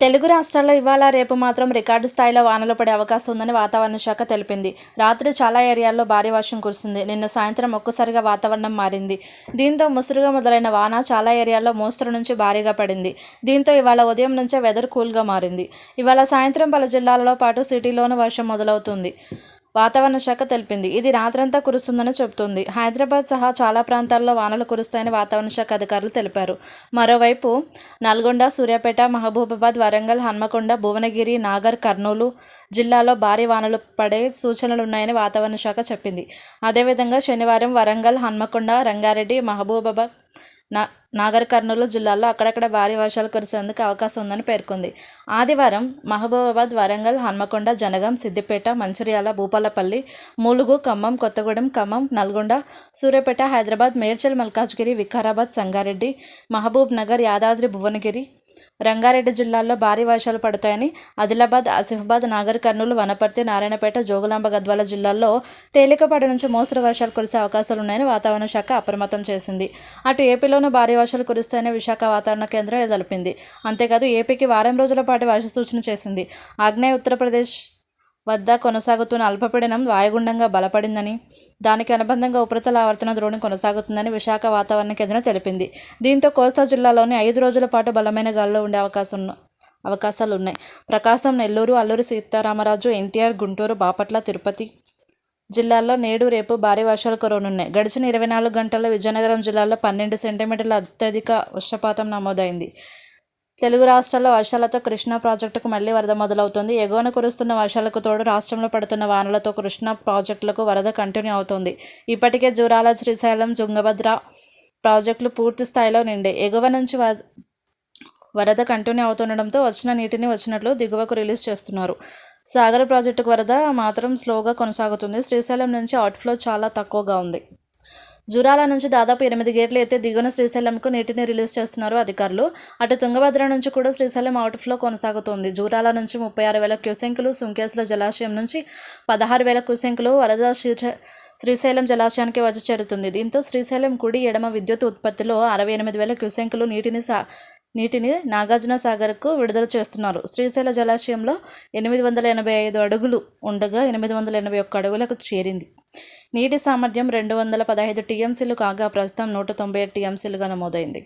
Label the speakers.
Speaker 1: తెలుగు రాష్ట్రాల్లో ఇవాళ రేపు మాత్రం రికార్డు స్థాయిలో వానలు పడే అవకాశం ఉందని వాతావరణ శాఖ తెలిపింది. రాత్రి చాలా ఏరియాల్లో భారీ వర్షం కురిసింది నిన్న సాయంత్రం ఒక్కసారిగా వాతావరణం మారింది. దీంతో ముసురుగా మొదలైన వాన చాలా ఏరియాల్లో మోస్తరు నుంచి భారీగా పడింది. దీంతో ఇవాళ ఉదయం నుంచే వెదర్ కూల్గా మారింది. ఇవాళ సాయంత్రం పలు జిల్లాలలో పాటు సిటీలోనూ వర్షం మొదలవుతుంది. వాతావరణ శాఖ తెలిపింది. ఇది రాత్రంతా కురుస్తుందని చెబుతుంది. హైదరాబాద్ సహా చాలా ప్రాంతాల్లో వానలు కురుస్తాయని వాతావరణ శాఖ అధికారులు తెలిపారు. మరోవైపు నల్గొండ సూర్యాపేట మహబూబాబాద్ వరంగల్ హన్మకొండ భువనగిరి నాగర్ కర్నూలు జిల్లాలో భారీ వానలు పడే సూచనలు ఉన్నాయని వాతావరణ శాఖ చెప్పింది. అదేవిధంగా శనివారం వరంగల్ హన్మకొండ రంగారెడ్డి మహబూబాబాద్ నా నాగర్ కర్నూలు జిల్లాలో అక్కడక్కడ భారీ వర్షాలు కురిసేందుకు అవకాశం ఉందని పేర్కొంది. ఆదివారం మహబూబాబాద్ వరంగల్ హన్మకొండ జనగం సిద్దిపేట మంచిర్యాల భూపాలపల్లి ములుగు ఖమ్మం కొత్తగూడెం ఖమ్మం నల్గొండ సూర్యాపేట హైదరాబాద్ మేడ్చల్ మల్కాజ్గిరి వికారాబాద్ సంగారెడ్డి మహబూబ్ నగర్ యాదాద్రి భువనగిరి రంగారెడ్డి జిల్లాల్లో భారీ వర్షాలు పడతాయని ఆదిలాబాద్ ఆసిఫాబాద్ నాగర్ కర్నూలు వనపర్తి నారాయణపేట జోగులాంబ గద్వాల జిల్లాల్లో తేలికపాటి నుంచి మోస్తరు వర్షాలు కురిసే అవకాశాలున్నాయని వాతావరణ శాఖ అప్రమత్తం చేసింది. అటు ఏపీలోనూ భారీ వర్షాలు కురుస్తాయని విశాఖ వాతావరణ కేంద్రం తెలిపింది అంతేకాదు ఏపీకి వారం రోజుల పాటు వర్ష సూచన చేసింది. ఆగ్నేయ ఉత్తరప్రదేశ్ వద్ద కొనసాగుతున్న అల్పపీడనం వాయుగుండంగా బలపడిందని దానికి అనుబంధంగా ఉపరితల ఆవర్తన ద్రోణి కొనసాగుతుందని విశాఖ వాతావరణ కేంద్రం తెలిపింది. దీంతో కోస్తా జిల్లాలోని ఐదు రోజుల పాటు బలమైన గాలులు ఉండే అవకాశం అవకాశాలు ఉన్నాయి ప్రకాశం నెల్లూరు అల్లూరి సీతారామరాజు ఎన్టీఆర్ గుంటూరు బాపట్ల తిరుపతి జిల్లాల్లో నేడు రేపు భారీ వర్షాలు కురవనున్నాయి. గడిచిన ఇరవై నాలుగు గంటల్లో విజయనగరం జిల్లాలో పన్నెండు సెంటీమీటర్ల అత్యధిక వర్షపాతం నమోదైంది. తెలుగు రాష్ట్రాల్లో వర్షాలతో కృష్ణా ప్రాజెక్టుకు మళ్ళీ వరద మొదలవుతుంది. ఎగువన కురుస్తున్న వర్షాలకు తోడు రాష్ట్రంలో పడుతున్న వానలతో కృష్ణా ప్రాజెక్టులకు వరద కంటిన్యూ అవుతుంది. ఇప్పటికే జూరాల శ్రీశైలం తుంగభద్ర ప్రాజెక్టులు పూర్తి స్థాయిలో నిండే ఎగువ నుంచి వ- వరద కంటిన్యూ అవుతుండడంతో వచ్చిన నీటిని వచ్చినట్లు దిగువకు రిలీజ్ చేస్తున్నారు. సాగర ప్రాజెక్టుకు వరద మాత్రం స్లోగా కొనసాగుతుంది. శ్రీశైలం నుంచి అవుట్ఫ్లో చాలా తక్కువగా ఉంది. జూరాల నుంచి దాదాపు ఎనిమిది గేట్లు ఎత్తే దిగువన శ్రీశైలంకు నీటిని రిలీజ్ చేస్తున్నారు అధికారులు. అటు తుంగభద్ర నుంచి కూడా శ్రీశైలం అవుట్ఫ్లో కొనసాగుతోంది. జూరాల నుంచి ముప్పై ఆరు వేల క్యూసెంకులు సుంకేశ్ల జలాశయం నుంచి పదహారు వేల క్యూసెంకులు వరద శ్రీశైలం జలాశయానికి వచ్చి చేరుతుంది. దీంతో శ్రీశైలం కుడి ఎడమ విద్యుత్ ఉత్పత్తిలో అరవై ఎనిమిది వేల క్యూసెంకులు నీటిని సా నీటిని నాగార్జున సాగర్కు విడుదల చేస్తున్నారు. శ్రీశైల జలాశయంలో ఎనిమిది వందల ఎనభై ఐదు అడుగులు ఉండగా ఎనిమిది వందల ఎనభై ఒక్క అడుగులకు చేరింది. నీటి సామర్థ్యం రెండు వందల పదహైదు టీఎంసీలు కాగా ప్రస్తుతం నూట తొంభై టీఎంసీలుగా నమోదైంది.